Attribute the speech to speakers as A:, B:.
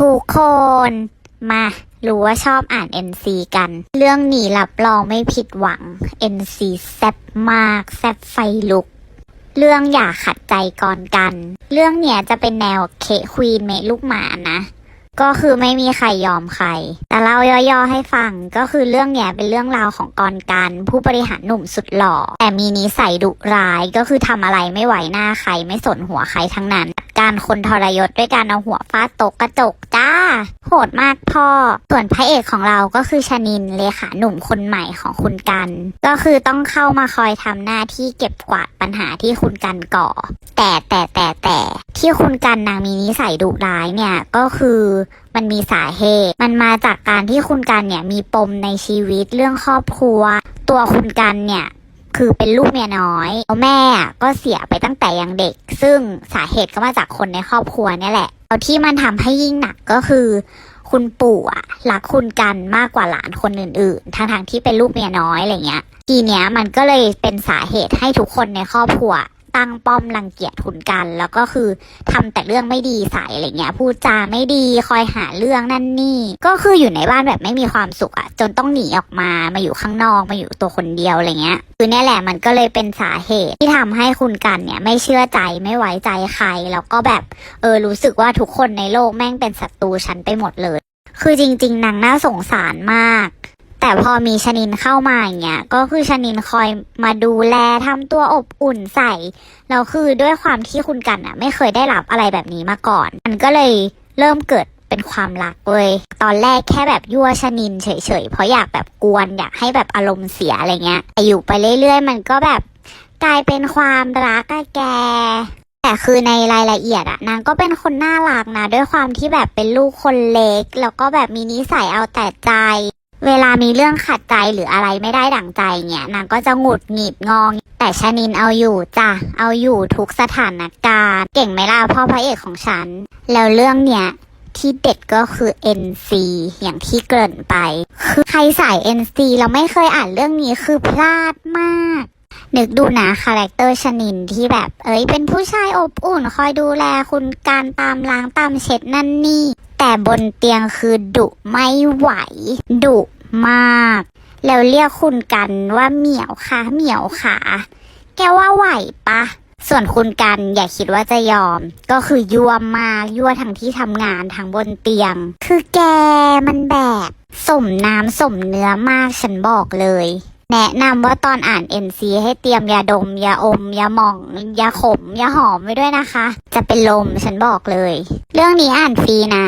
A: ทุกคน มารู้ว่าชอบอ่าน NC กัน เรื่องนี้รับรองไม่ผิดหวัง NC แซ่บมากแซ่บไฟลุก เรื่องอย่าขัดใจก่อนกัน เรื่องเนี้ยจะเป็นแนวเคควีนเมลูกหมานะ ก็คือไม่มีใครยอมใคร แต่เล่าย่อๆให้ฟังก็คือเรื่องเนี้ยเป็นเรื่องราวของกรกัน ผู้บริหารหนุ่มสุดหล่อ แต่มีนิสัยดุร้ายก็คือทำอะไรไม่ไหวหน้าใครไม่สนหัวใครทั้งนั้น การคนทรยศด้วยการเอาหัวฟาดต๊ะกระจกจ้า โหดมากพ่อ ส่วนพระเอกของเราก็คือชนินเลขาหนุ่มคนใหม่ของคุณกัน ก็คือต้องเข้ามาคอยทำหน้าที่เก็บกวาดปัญหาที่คุณกันก่อ แต่แต่แต่แต่ที่คุณกันนางมีนิสัยดุร้ายเนี่ยก็คือมันมีสาเหตุ มันมาจากการที่คุณกันเนี่ยมีปมในชีวิตเรื่องครอบครัว ตัวคุณกันเนี่ย คือเป็นลูกเมียน้อยแล้วแม่ก็เสียไปตั้งแต่ยังเด็ก ซึ่งสาเหตุก็มาจากคนในครอบครัวเนี่ยแหละแล้วที่มันทำให้ยิ่งหนักก็คือ คุณปู่อะรักคุณกันมากกว่าหลานคนอื่นๆทั้งทางๆที่เป็นลูกเมียน้อยอะไรเงี้ยทีเนี้ยมันก็เลยเป็นสาเหตุให้ทุกคนในครอบครัว ตั้งป้อมรังเกียจคุณกัน แล้วก็คือทำแต่เรื่องไม่ดีใส่อะไรเงี้ยพูดจาไม่ดีคอยหาเรื่องนั่นนี่ ก็คืออยู่ในบ้านแบบไม่มีความสุขอะจนต้องหนีออกมามาอยู่ข้างนอกมาอยู่ตัวคนเดียวอะไรเงี้ยคือเนี่ยแหละมันก็เลยเป็นสาเหตุที่ทำให้คุณกันเนี่ยไม่เชื่อใจไม่ไว้ใจใคร แล้วก็แบบเออรู้สึกว่าทุกคนในโลกแม่งเป็นศัตรูฉันไปหมดเลย คือจริง ๆนางน่าสงสารมาก แต่พอมีชนินเข้ามาอย่างเงี้ยก็คือชนินคอยมาดูแลทำตัวอบอุ่นใส่แล้วคือด้วยความที่คุณกันอะไม่เคยได้รับอะไรแบบนี้มาก่อน มันก็เลยเริ่มเกิดเป็นความรักเว้ยตอนแรกแค่แบบยั่วชนินเฉยๆเพราะอยากแบบกวนอยากให้แบบอารมณ์เสียอะไรเงี้ยแต่อยู่ไปเรื่อย ๆ มันก็แบบกลายเป็นความรักอะแกแต่คือในรายละเอียดอะนางก็เป็นคนน่ารักนะ ด้วยความที่แบบเป็นลูกคนเล็ก แล้วก็แบบมีนิสัยเอาแต่ใจ เวลามีเรื่องขัดใจหรืออะไรไม่ได้ดั่งใจเนี่ยนางก็จะหงุดหงิดงอง แต่ชนินเอาอยู่จ้ะเอาอยู่ทุกสถานการณ์ เก่งไหมล่ะพ่อพระเอกของฉัน แล้วเรื่องเนี้ยที่เด็ดก็คือ NC อย่างที่เกริ่นไป คือใครสาย NC เราไม่เคยอ่านเรื่องนี้คือพลาดมาก นึกดูนะคาแรคเตอร์ชนินที่แบบ เอ้ยเป็นผู้ชายอบอุ่น คอยดูแลคุณการตามล้างตามเช็ดนั่นนี่ แต่บนเตียงคือดุไม่ไหว ดุมาก แล้วเรียกคุณกันว่าเหมียวค่ะเหมียวค่ะ แกว่าไหวปะส่วนคุณกันอย่าคิดว่าจะยอม ก็คือยั่วมากยั่วทั้งที่ทำงานทั้งบนเตียง คือแกมันแบบสมน้ำสมเนื้อมากฉันบอกเลย แนะนำว่าตอนอ่าน NC ให้เตรียมยาดมยาอมยาหม่องยาขมยาหอมไว้ด้วยนะคะ จะเป็นลมฉันบอกเลย เรื่องนี้อ่านฟรีนะ